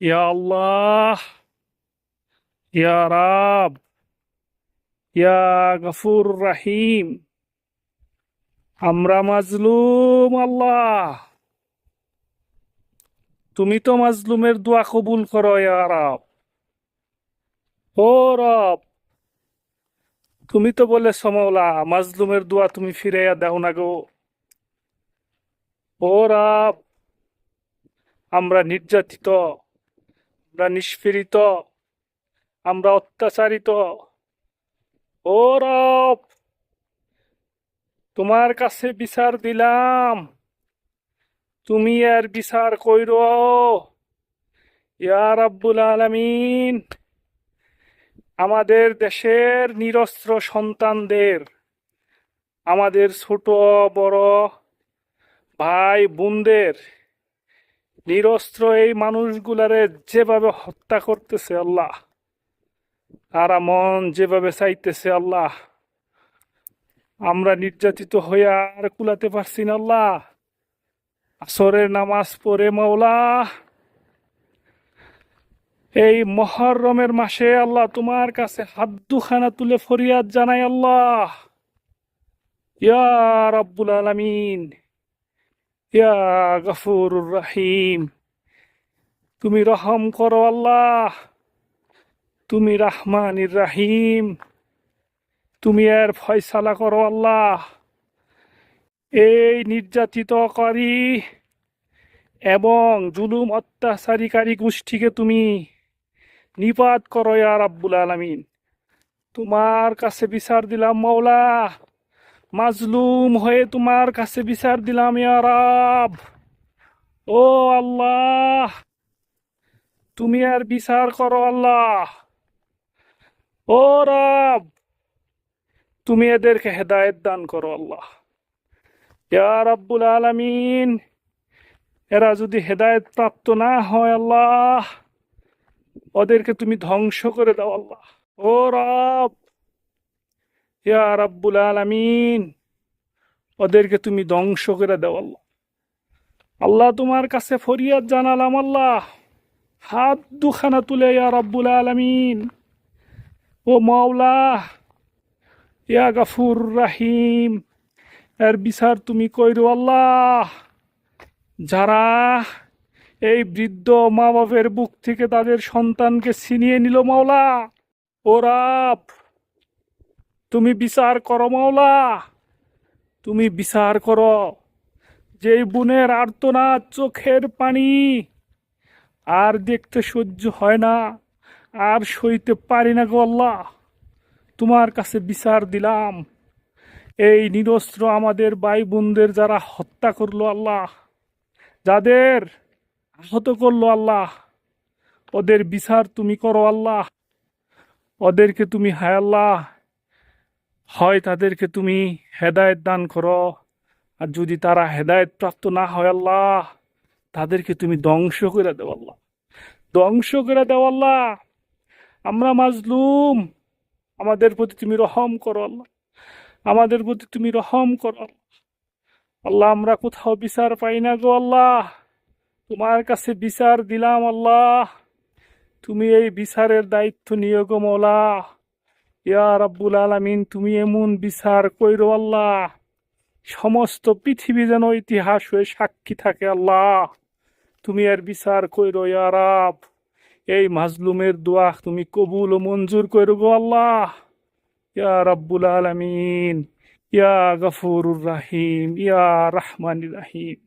ইয়া আল্লাহ ইয়া রাব ইয়া গফুর রাহিম আমরা মাজলুম আল্লাহ তুমি তো মাজলুমের দোয়া কবুল করো রাব। ও রব, তুমি তো বলে সমলা মাজলুমের দোয়া তুমি ফিরাইয়া দাও না গো। ও রব, আমরা নির্যাতিত। আমরা নিষ্পীড়িত, আমরা অত্যাচারিত। ও রব, তোমার কাছে বিচার দিলাম। তুমি আর বিচার কইর। ইয়া রাব্বুল আলামিন, আমাদের দেশের নিরস্ত্র সন্তানদের, আমাদের ছোট বড় ভাই বোনদের নিরস্ত্র এই মানুষগুলারে যেভাবে হত্যা করতেছে আল্লাহ আর মন যেভাবে চাইতেছে আল্লাহ, আমরা নির্যাতিত হইয়া আর কুলাতে পারছি না আল্লাহ। আসরের নামাজ পড়ে মাওলা, এই মহরমের মাসে আল্লাহ তোমার কাছে হাত দুখানা তুলে ফরিয়াদ জানাই আল্লাহ। ইয়া রাব্বুল আলামিন। ইয়া গফুরুর রাহিম, তুমি রহম করো আল্লাহ, তুমি রাহমানির রাহিম, তুমি এর ফয়সালা করো আল্লাহ। এই নির্যাতিতকারী এবং জুলুম অত্যাচারীকারী গোষ্ঠীকে তুমি নিপাত করো ইয়া রাব্বুল আলামিন। তোমার কাছে বিচার দিলাম মাওলা। মাজলুম হয়ে তোমার কাছে বিচার দিলাম, ইয়া রাব। ও আল্লাহ, তুমি আর বিচার করো আল্লাহ। ও রাব, তুমি এদেরকে হেদায়েত দান করো আল্লাহ। ইয়া রাব্বুল আলামিন, এরা যদি হেদায়েত প্রাপ্ত না হয় আল্লাহ, ওদেরকে তুমি ধ্বংস করে দাও আল্লাহ। ও রব ইয়া রাব্বুল আলামিন, ওদেরকে তুমি ধ্বংস করে দাও আল্লাহ। আল্লাহ তোমার কাছে ফরিয়াদ জানালাম আল্লাহ। হাত দুখানা তুলে ইয়া রাব্বুল আলামিন। ও মাওলা, ইয়া গাফুর রাহিম, এর বিচার তুমি কইরো আল্লাহ। যারা এই বৃদ্ধ মা বাপের বুক থেকে তাদের সন্তানকে ছিনিয়ে নিল মাওলা ও রাব তুমি বিচার করো মাওলা। তুমি বিচার করো। যেই বোনের আর্তনাদ চোখের পানি, আর দেখতে সহ্য হয় না, আর সইতে পারি না গো আল্লাহ। তোমার কাছে বিচার দিলাম। এই নিরস্ত্র আমাদের ভাই বোনদের যারা হত্যা করল আল্লাহ, যাদের আহত করল আল্লাহ, ওদের বিচার তুমি করো আল্লাহ। ওদেরকে তুমি হায় আল্লাহ হয় তাদেরকে তুমি হেদায়েত দান করো। আর যদি তারা হেদায়েত প্রাপ্ত না হয় আল্লাহ, তাদেরকে তুমি ধ্বংস করে দেও আল্লাহ। ধ্বংস করে দেও আল্লাহ। আমরা মাজলুম। আমাদের প্রতি তুমি রহম করো আল্লাহ। আমাদের প্রতি তুমি রহম করো আল্লাহ। আমরা কোথাও বিচার পাই না গো আল্লাহ। তোমার কাছে বিচার দিলাম আল্লাহ। তুমি এই বিচারের দায়িত্ব নিয়ে গো মৌলা। ইয়া রাব্বুল আলামিন, তুমি এমন বিচার কইরো আল্লাহ। সমস্ত পৃথিবী যেন ইতিহাস হয়ে সাক্ষী থাকে আল্লাহ। তুমি এর বিচার কইরো, ইয়া রাব। এই মাজলুমের দোয়া তুমি কবুল ও মঞ্জুর কইরো গো আল্লাহ। ইয়া রাব্বুল আলামিন, ইয়া গফুরুর রাহিম, ইয়া রহমানির রাহিম।